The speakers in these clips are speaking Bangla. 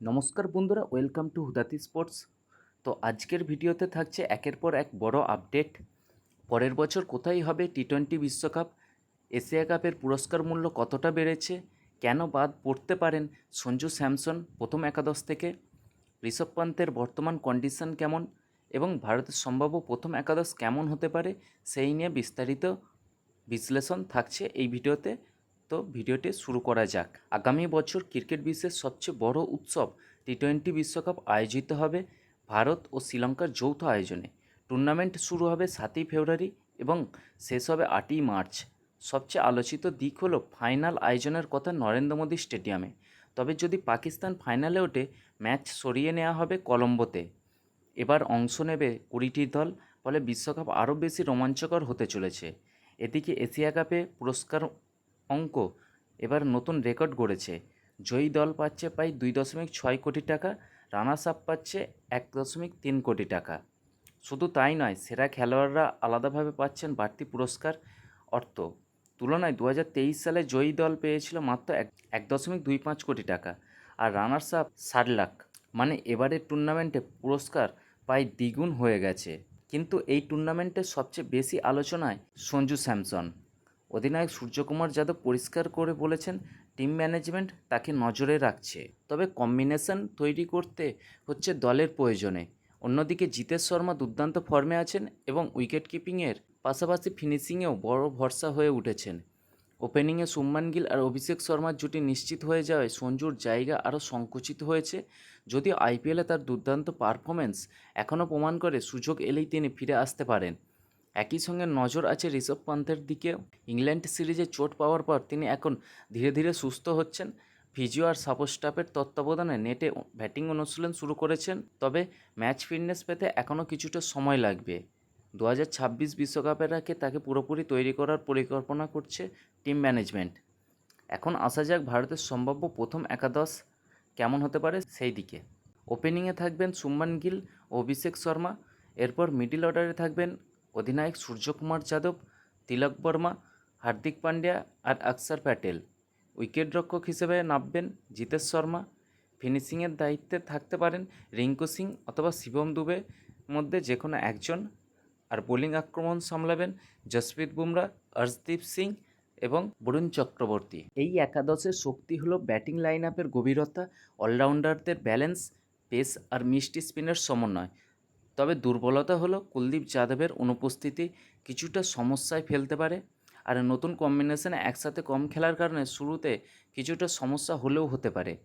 নমস্কার বন্ধুরা, ওয়েলকাম টু হুদাতি স্পোর্টস। তো আজকের ভিডিওতে থাকছে একের পর এক বড় আপডেট। পরের বছর কোথায় হবে টি টোয়েন্টি বিশ্বকাপ? এশিয়া কাপের পুরস্কার মূল্য কতটা বেড়েছে? কেন বাদ পড়তে পারেন সঞ্জু স্যামসন প্রথম একাদশ থেকে? ঋষভ পান্তের বর্তমান কন্ডিশন কেমন? এবং ভারতের সম্ভাব্য প্রথম একাদশ কেমন হতে পারে? সেই নিয়ে বিস্তারিত বিশ্লেষণ থাকছে এই ভিডিওতে। তো ভিডিওটি শুরু করা যাক। আগামী বছর ক্রিকেট বিশ্বের সবচেয়ে বড় উৎসব টি টোয়েন্টি বিশ্বকাপ আয়োজিত হবে ভারত ও শ্রীলঙ্কার যৌথ আয়োজনে। টুর্নামেন্ট শুরু হবে সাতই ফেব্রুয়ারি এবং শেষ হবে আটই মার্চ। সবচেয়ে আলোচিত দিক হলো ফাইনাল আয়োজনের কথা নরেন্দ্র মোদী স্টেডিয়ামে। তবে যদি পাকিস্তান ফাইনালে ওঠে, ম্যাচ সরিয়ে নেওয়া হবে কলম্বোতে। এবার অংশ নেবে কুড়িটি দল, ফলে বিশ্বকাপ আরও বেশি রোমাঞ্চকর হতে চলেছে। এদিকে এশিয়া কাপে পুরস্কার অঙ্ক এবার নতুন রেকর্ড গড়েছে। জয়ী দল পাচ্ছে প্রায় দুই দশমিক ছয় কোটি টাকা রানার্স আপ পাচ্ছে এক দশমিক তিন কোটি টাকা। শুধু তাই নয়, সেরা খেলোয়াড়রা আলাদাভাবে পাচ্ছেন বাড়তি পুরস্কার, অর্থ। তুলনায় দু হাজার তেইশ সালে জয়ী দল পেয়েছিল মাত্র এক এক দশমিক দুই পাঁচ কোটি টাকা, আর রানার্স আপ ষাট লাখ। মানে এবারের টুর্নামেন্টে পুরস্কার প্রায় দ্বিগুণ হয়ে গেছে। কিন্তু এই টুর্নামেন্টের সবচেয়ে বেশি আলোচনায় সঞ্জু স্যামসন। অধিনায়ক সূর্যকুমার যাদব পরিষ্কার করে বলেছেন, টিম ম্যানেজমেন্ট তাকে নজরে রাখছে। তবে কম্বিনেশন তৈরি করতে হচ্ছে দলের প্রয়োজনে। অন্যদিকে জিতেশ শর্মা দুর্দান্ত ফর্মে আছেন এবং উইকেট কিপিংয়ের পাশাপাশি ফিনিশিংয়েও বড় ভরসা হয়ে উঠেছেন। ওপেনিংয়ে সুম্মান গিল আর অভিষেক শর্মার জুটি নিশ্চিত হয়ে যাওয়ায় সঞ্জুর জায়গা আরও সংকুচিত হয়েছে। যদিও আইপিএলে তার দুর্দান্ত পারফরমেন্স এখনও প্রমাণ করে সুযোগ এলেই তিনি ফিরে আসতে পারেন। একই সঙ্গে নজর আছে ঋষভ পান্থের দিকে। ইংল্যান্ড সিরিজে চোট পাওয়ার পর তিনি এখন ধীরে ধীরে সুস্থ হচ্ছেন। ফিজিও আর সাপোর্ট স্টাফের তত্ত্বাবধানে নেটে ব্যাটিং অনুশীলন শুরু করেছেন। তবে ম্যাচ ফিটনেস পেতে এখনও কিছুটা সময় লাগবে। দু হাজার ছাব্বিশ বিশ্বকাপের আগে তাকে পুরোপুরি তৈরি করার পরিকল্পনা করছে টিম ম্যানেজমেন্ট। এখন আসা যাক ভারতের সম্ভাব্য প্রথম একাদশ কেমন হতে পারে সেই দিকে। ওপেনিংয়ে থাকবেন সুম্মান গিল অভিষেক শর্মা। এরপর মিডিল অর্ডারে থাকবেন অধিনায়ক সূর্যকুমার যাদব, তিলক বর্মা, হার্দিক পান্ডিয়া আর অক্ষর প্যাটেল। উইকেটরক্ষক হিসেবে নামবেন জিতেশ শর্মা। ফিনিশিংয়ের দায়িত্বে থাকতে পারেন রিঙ্কু সিং অথবা শিবম দুবে মধ্যে যে কোনো একজন। আর বোলিং আক্রমণ সামলাবেন জসপ্রীত বুমরা অর্শদীপ সিং এবং বরুণ চক্রবর্তী। এই একাদশের শক্তি হলো ব্যাটিং লাইন আপের গভীরতা অলরাউন্ডারদের ব্যালেন্স পেস আর মিষ্টি স্পিনের সমন্বয়। তবে দুর্বলতা হলো কুলদীপ যাদবের অনুপস্থিতি কিছুটা সমস্যায় ফেলতে পারে। আর নতুন কম্বিনেশনে একসাথে কম খেলার কারণে শুরুতে কিছুটা সমস্যা হলেও হতে পারে।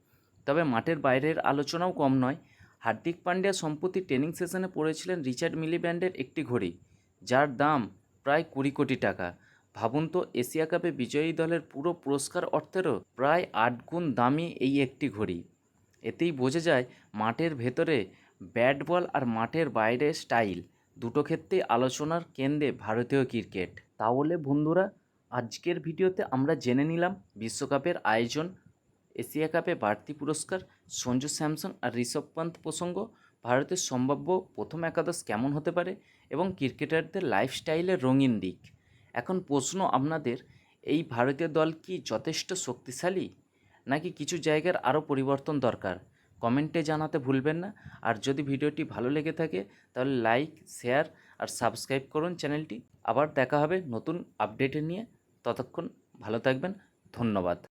তবে মাঠের বাইরের আলোচনাও কম নয়। হার্দিক পান্ডিয়া সম্প্রতি ট্রেনিং সেশনে পড়েছিলেন রিচার্ড মিলিব্যান্ডের একটি ঘড়ি, যার দাম প্রায় কুড়ি কোটি টাকা। ভাবুন তো, এশিয়া কাপে বিজয়ী দলের পুরো পুরস্কার অর্থেরও প্রায় আট গুণ দামি এই একটি ঘড়ি। এতেই বোঝা যায়, মাঠের ভেতরে ব্যাট বল আর মাঠের বাইরে স্টাইল দুটো ক্ষেত্রেই আলোচনার কেন্দ্রে ভারতীয় ক্রিকেট। তাহলে বন্ধুরা, আজকের ভিডিওতে আমরা জেনে নিলাম বিশ্বকাপের আয়োজন, এশিয়া কাপে বাড়তি পুরস্কার, সঞ্জু স্যামসন আর ঋষভ পান্ত প্রসঙ্গ, ভারতের সম্ভাব্য প্রথম একাদশ কেমন হতে পারে এবং ক্রিকেটারদের লাইফস্টাইলের রঙিন দিক। এখন প্রশ্ন আপনাদের, এই ভারতীয় দল কি যথেষ্ট শক্তিশালী? নাকি কিছু জায়গার আরও পরিবর্তন দরকার? কমেন্টে জানাতে ভুলবেন না। আর যদি ভিডিওটি ভালো লেগে থাকে, তাহলে লাইক, শেয়ার আর সাবস্ক্রাইব করুন চ্যানেলটি। আবার দেখা হবে নতুন আপডেটে নিয়ে। ততক্ষণ ভালো থাকবেন। ধন্যবাদ।